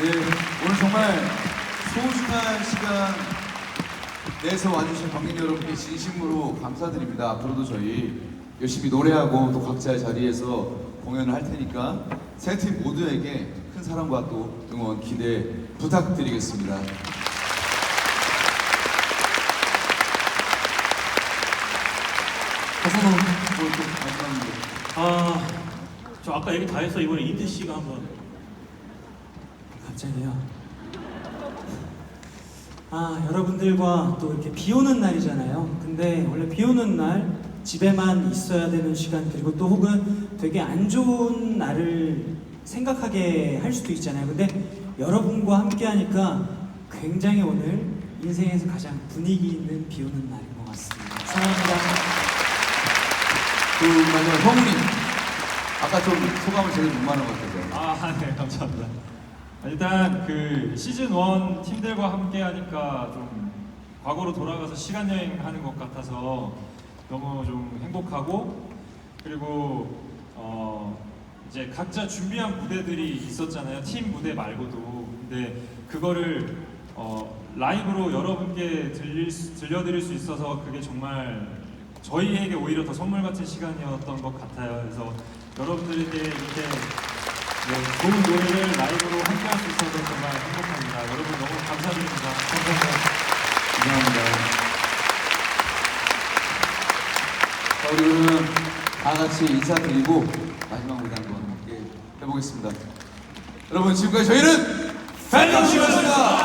네, 오늘 정말 소중한 시간 내서 와주신 관객 여러분께 진심으로 감사드립니다. 앞으로도 저희 열심히 노래하고 또 각자의 자리에서 공연을 할 테니까 세 팀 모두에게 큰 사랑과 또 응원 기대 부탁드리겠습니다. 가사노 뭐또 마지막으로 아, 저 아까 얘기 다 해서 이번에 임태 씨가 한번 갑자기요. 아, 여러분들과 또 이렇게 비 오는 날이잖아요. 근데 원래 비 오는 날 집에만 있어야 되는 시간 그리고 또 혹은 되게 안 좋은 날을 생각하게 할 수도 있잖아요. 근데 여러분과 함께 하니까 굉장히 오늘 인생에서 가장 분위기 있는 비 오는 날인 것 같습니다. 사랑합니다. 그 마지막 형님 아까 좀 소감을 제일 못 말한 것 같아서 아, 네, 감사합니다. 일단 그 시즌 1 팀들과 함께 하니까 좀 과거로 돌아가서 시간 여행하는 것 같아서 너무 좀 행복하고 그리고 어 이제 각자 준비한 무대들이 있었잖아요. 팀 무대 말고도. 근데 그거를 어 라이브로 여러분께 들릴 수- 들려드릴 수 있어서 그게 정말 저희에게 오히려 더 선물 같은 시간이었던 것 같아요. 그래서 여러분들에게 이렇게 네, 좋은 노래를 라이브로 함께 할 수 있어서 정말 행복합니다. 여러분 너무 감사드립니다. 감사합니다. 감사합니다. 자 우리 그러면 다 같이 인사드리고 마지막 무대 한번 함께 해보겠습니다. 여러분 지금까지 저희는 팬덤씨였습니다.